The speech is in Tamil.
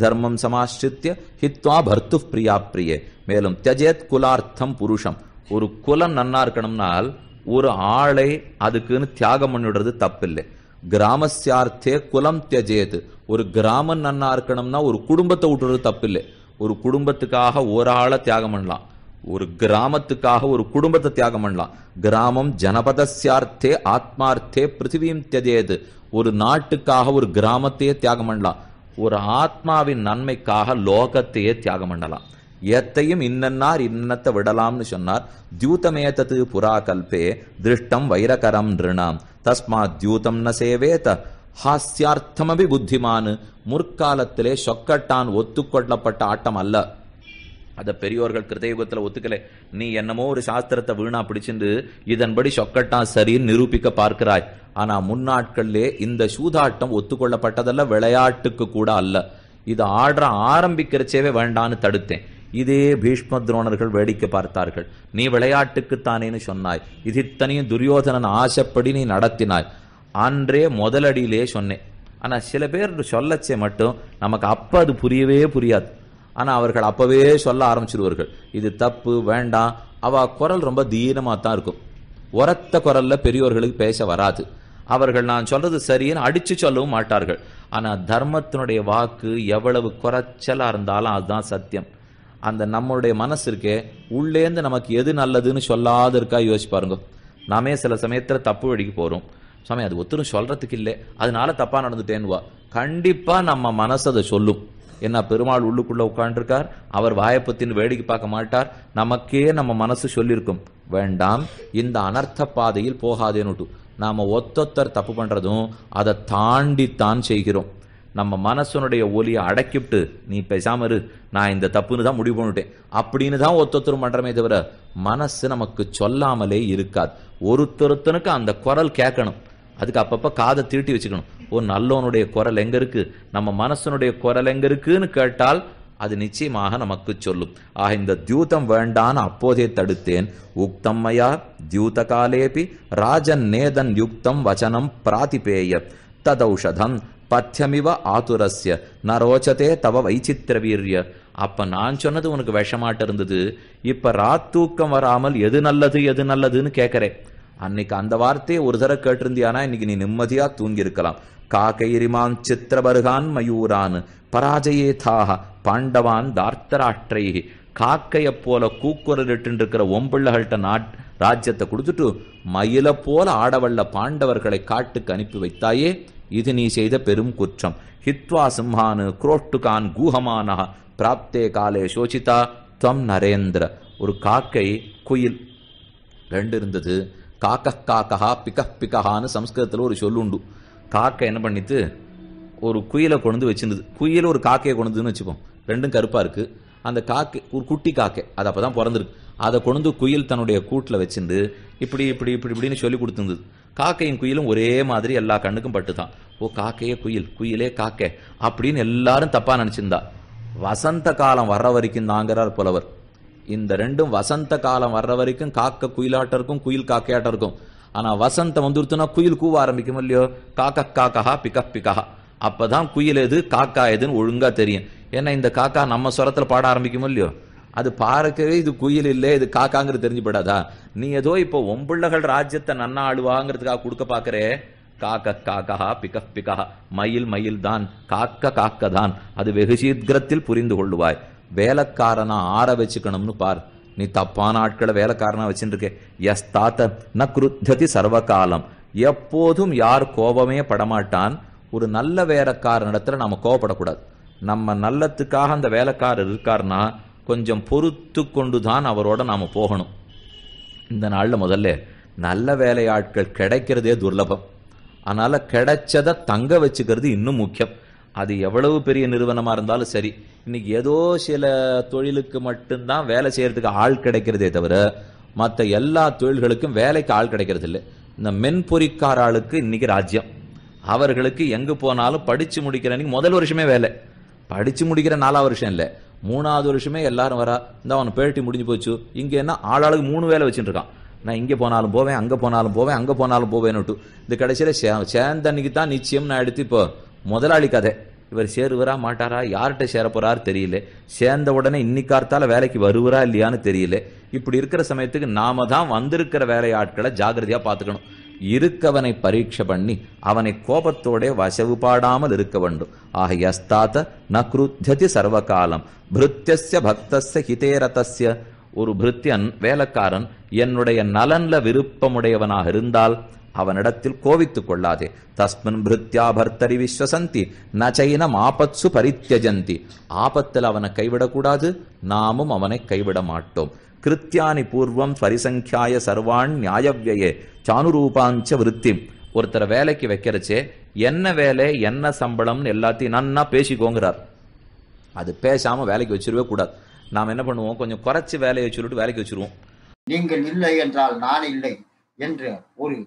தர்மம் சமாஸ்ரித்ய ஹித்வா பர்த்து பிரியா பிரியே மேலும் தியஜேத் குலார்த்தம் புருஷம். ஒரு குலம் நன்னா இருக்கணும்னால் ஒரு ஆளை அதுக்குன்னு தியாகம் பண்ணிவிடுறது தப்பில்லை. கிராமஸ்யார்த்தே குலம் தியஜேது. ஒரு கிராமம் நன்னா இருக்கணும்னா ஒரு குடும்பத்தை விட்டுறது தப்பில்லை. ஒரு குடும்பத்துக்காக ஒரு ஆளை தியாகம் பண்ணலாம். ஒரு கிராமத்துக்காக ஒரு குடும்பத்தை தியாகம் பண்ணலாம். கிராமம் ஜனபதஸ்யார்த்தே ஆத்மார்த்தே பிருத்திவியும் தியஜேது. ஒரு நாட்டுக்காக ஒரு கிராமத்தையே தியாகம் பண்ணலாம். ஒரு ஆத்மாவின் நன்மைக்காக லோகத்தையே தியாகம் பண்ணலாம். எத்தையும் இன்னன்னார் இன்னத்தை விடலாம்னு சொன்னார். தியூதமேதத்து புறா கல்பே திருஷ்டம் வைரகரம் நிருணாம். தஸ்மாத் தியூதம் ந சேவேத ஹாஸ்யார்த்தமபி புத்திமானு. முற்காலத்திலே சொக்கட்டான் ஒத்துக்கொள்ளப்பட்ட ஆட்டம் அல்ல. அதை பெரியோர்கள் கிருதயுகத்தில் ஒத்துக்கலை. நீ என்னமோ ஒரு சாஸ்திரத்தை வீணா பிடிச்சிருந்து இதன்படி சொக்கட்டான் சரின்னு நிரூபிக்க பார்க்கிறாய். ஆனா முன்னாட்கள்லே இந்த சூதாட்டம் ஒத்துக்கொள்ளப்பட்டதல்ல விளையாட்டுக்கு கூட அல்ல. இது ஆடுற ஆரம்பிக்கிறச்சேவே வேண்டான்னு தடுத்தேன். இதே பீஷ்ம துரோணர்கள் வேடிக்கை பார்த்தார்கள். நீ விளையாட்டுக்குத்தானேன்னு சொன்னாய். இது இத்தனையும் துரியோதனன் ஆசைப்படி நீ நடத்தினாய். அன்றே முதலடியிலே சொன்னேன். ஆனால் சில பேர் சொல்லச்சே மட்டும் நமக்கு அப்போ அது புரியவே புரியாது. ஆனா அவர்கள் அப்பவே சொல்ல ஆரம்பிச்சிருவார்கள். இது தப்பு வேண்டாம். அவ குரல் ரொம்ப தீனமா தான் இருக்கும். உரத்த குரல்ல பெரியோர்களுக்கு பேச வராது. அவர்கள் நான் சொல்றது சரின்னு அடிச்சு சொல்லவும் மாட்டார்கள். ஆனா தர்மத்தினுடைய வாக்கு எவ்வளவு குறைச்சலா இருந்தாலும் அதுதான் சத்தியம். அந்த நம்மளுடைய மனசு இருக்கே உள்ளேந்து நமக்கு எது நல்லதுன்னு சொல்லாத இருக்கா யோசிச்சு பாருங்க. நாமே சில சமயத்துல தப்பு வழிக்கு போறோம். சுவாமி அது ஒத்துரும் சொல்றதுக்கு இல்லை. அதனால தப்பா நடந்துட்டேன்னுவா. கண்டிப்பா நம்ம மனசு அதை சொல்லும். என்ன பெருமாள் உள்ளுக்குள்ள உட்காண்டிருக்கார் அவர் வாயப்பத்தின் வேடிக்கை பார்க்க மாட்டார். நமக்கே நம்ம மனசு சொல்லியிருக்கும் வேண்டாம் இந்த அனர்த்த பாதையில் போகாதேன்னுட்டு நாம ஒத்தொத்தர் தப்பு பண்றதும் அதை தாண்டித்தான் செய்கிறோம். நம்ம மனசனுடைய ஒலியை அடக்கிவிட்டு நீ பேசாம இரு நான் இந்த தப்புன்னு தான் முடிவு பண்ணிட்டேன். அப்படின்னு தான் ஒத்தொத்தரும் பண்றமே தவிர மனசு நமக்கு சொல்லாமலே இருக்காது. ஒருத்தொருத்தனுக்கு அந்த குரல் கேட்கணும். அதுக்கு அப்பப்ப காதை தீட்டி வச்சுக்கணும். ஓ நல்லவனுடைய குரல் எங்க இருக்கு? நம்ம மனசனுடைய குரல் எங்க இருக்குன்னு கேட்டால் அது நிச்சயமாக நமக்கு சொல்லும். ஆக இந்த தியூதம் வேண்டான் அப்போதே தடுத்தேன். உக்தம் மயா தியூத காலேபி ராஜன் நேதன் யுக்தம் வச்சனம் பிராதிபேய ததௌஷதம் பத்தியமிவ ஆதுரஸ்ய ரோச்சதே தவ வைச்சித்திர வீரிய அப்ப நான் சொன்னது உனக்கு விஷமாட்ட இருந்தது. இப்ப ராத்தூக்கம் வராமல் எது நல்லது எது நல்லதுன்னு கேட்கறேன் அன்னைக்கு அந்த வார்த்தையை ஒரு தர கேட்டிருந்தியானா? இன்னைக்கு நீ நிம்மதியா தூங்கி இருக்கலாம் காக்கைரிமான் சித்திரபருகான் மயூரான் பராஜயேதாக பாண்டவான் தார்த்தராற்றை காக்கையை போல கூக்குரலிட்டு இருக்கிற ஒம்பிள்ளைகள்கிட்ட நாட் ராஜ்யத்தை கொடுத்துட்டு மயில போல ஆடவள்ள பாண்டவர்களை காட்டுக்கு அனுப்பி வைத்தாயே இது நீ செய்த பெரும் குற்றம். ஹித்வா சிம்ஹானு குரோட்டுகான் கூஹமானா பிராப்தே காலே சோசிதா துவம் நரேந்திர. ஒரு காக்கை குயில் ரெண்டு இருந்தது காக்க காக்கஹா பிக பிக்கஹான்னு சம்ஸ்கிருதத்தில் ஒரு சொல்லுண்டு. காக்கை என்ன பண்ணித்து ஒரு குயிலை கொண்டு வச்சிருந்தது. குயில் ஒரு காக்கையை கொண்டுதுன்னு வச்சுப்போம். ரெண்டும் கருப்பாக இருக்குது அந்த காக்கை ஒரு குட்டி காக்கை அது அப்பதான் பிறந்திருக்கு. அதை கொண்டு குயில் தன்னுடைய கூட்டில் வச்சிருந்து இப்படி இப்படி இப்படி இப்படின்னு சொல்லி கொடுத்துருந்தது. காக்கையும் குயிலும் ஒரே மாதிரி எல்லா கண்ணுக்கும் பட்டு தான் ஓ காக்கையே குயில் குயிலே காக்கை அப்படின்னு எல்லாரும் தப்பாக நினச்சிருந்தா. வசந்த காலம் வர்ற வரைக்கும் தாங்கிறார் புலவர். இந்த ரெண்டும் வசந்த காலம் வர்ற வரைக்கும் காக்க குயிலாட்டம் இருக்கும் குயில் காக்கையாட்டம் இருக்கும் ஆனா வசந்தம் வந்துருத்துனா குயில் கூவ ஆரம்பிக்கும் இல்லையோ? காக்க காக்கஹா பிக பிகஹா அப்பதான் குயில் எது காக்கா எதுன்னு ஒழுங்கா தெரியும். ஏன்னா இந்த காக்கா நம்ம சுரத்துல பாட ஆரம்பிக்கும் இல்லையோ? அது பார்க்கவே இது குயில் இல்லை இது காக்காங்கிறது தெரிஞ்சுப்படாதா நீ ஏதோ இப்போ ஒம்பிள்ளகள் ராஜ்யத்தை நன்னா ஆளுவாங்கிறதுக்காக கொடுக்க பாக்குறே. காக்க காக்கஹா பிக பிகஹா மயில் மயில் தான் காக்க காக்க தான் அது வெகு சீக்கிரத்தில் புரிந்து கொள்ளுவாய். வேலைக்காரனா ஆற வச்சுக்கணும்னு பார். நீ தப்பான ஆட்களை வேலைக்காரனா வச்சுருக்கே. எஸ் தாத்த ந குருத்ததி சர்வகாலம். எப்போதும் யார் கோபமே படமாட்டான். ஒரு நல்ல வேலைக்காரனிடத்துல நம்ம கோபப்படக்கூடாது. நம்ம நல்லத்துக்காக அந்த வேலைக்காரர் இருக்காருன்னா கொஞ்சம் பொறுத்து கொண்டு தான் அவரோட நாம் போகணும். இந்த நாளில் முதல்ல நல்ல வேலையாட்கள் கிடைக்கிறதே துர்லபம். அதனால் கிடைச்சதை தங்க வச்சுக்கிறது இன்னும் முக்கியம். அது எவ்வளவு பெரிய நிறுவனமா இருந்தாலும் சரி இன்னைக்கு ஏதோ சில தொழிலுக்கு மட்டும்தான் வேலை செய்யறதுக்கு ஆள் கிடைக்கிறதே தவிர மற்ற எல்லா தொழில்களுக்கும் வேலைக்கு ஆள் கிடைக்கிறது இல்லை இந்த மென்பொறிக்கார ஆளுக்கு இன்னைக்கு ராஜ்யம். அவர்களுக்கு எங்கே போனாலும் படிச்சு முடிக்கிற அன்னைக்கு முதல் வருஷமே வேலை. படிச்சு முடிக்கிற நாலாவது வருஷம் இல்லை. மூணாவது வருஷமே எல்லாரும் வரா இந்த அவன் பேட்டி முடிஞ்சு போச்சு. இங்க என்ன ஆளாளுக்கு மூணு வேலை வச்சுட்டு இருக்கான். நான் இங்கே போனாலும் போவேன் அங்கே போனாலும் போவேன் அங்கே போனாலும் போவேன்னுட்டு. இந்த கடைசியில் சே சேர்ந்த அன்னைக்கு தான் நிச்சயம் நான் எடுத்து இப்போ முதலாளி கதை. இவர் சேருவரா மாட்டாரா யார்கிட்ட சேர போறாரு தெரியல. சேர்ந்த உடனே இன்னிக்கார்த்தால வேலைக்கு வருவரா இல்லையான்னு தெரியல. இப்படி இருக்கிற சமயத்துக்கு நாம தான் வந்திருக்கிற வேலையாட்களை ஜாகிரதையா பார்த்துக்கணும். இருக்கவனை பரீட்சை பண்ணி அவனை கோபத்தோட வசவு பாடாமல் இருக்க வேண்டும். ஆக யஸ்தாத்த ந கிருத்தியதி சர்வகாலம். பிருத்திய பக்தஸ்ய ஹிதேரதஸ்ய. ஒரு பிருத்தியன் வேலைக்காரன் என்னுடைய நலன்ல விருப்பமுடையவனாக இருந்தால் அவனிடத்தில் கோவித்துக் கொள்ளாதே. தஸ்மின் பிருத்யா பர்த்தரி விஸ்வசந்தி நச்சைனம் ஆபத்சு பரித்தியஜந்தி ஆபத்தில் அவனை கைவிடக்கூடாது நாமும் அவனை கைவிட மாட்டோம் கிருத்தியானி பூர்வம் பரிசங்கியாய சர்வான் நியாயவியே சானுரூபாஞ்ச விருத்தி. ஒருத்தரை வேலைக்கு வைக்கிறச்சே என்ன வேலை என்ன சம்பளம்னு எல்லாத்தையும் நன்னா பேசிக்கோங்கிறார். அது பேசாம வேலைக்கு வச்சிருவே கூடாது. நாம் என்ன பண்ணுவோம் கொஞ்சம் குறைச்சி வேலையை வச்சுட்டு வேலைக்கு வச்சிருவோம். நீங்கள் இல்லை என்றால் நான் இல்லை என்ற ஒரு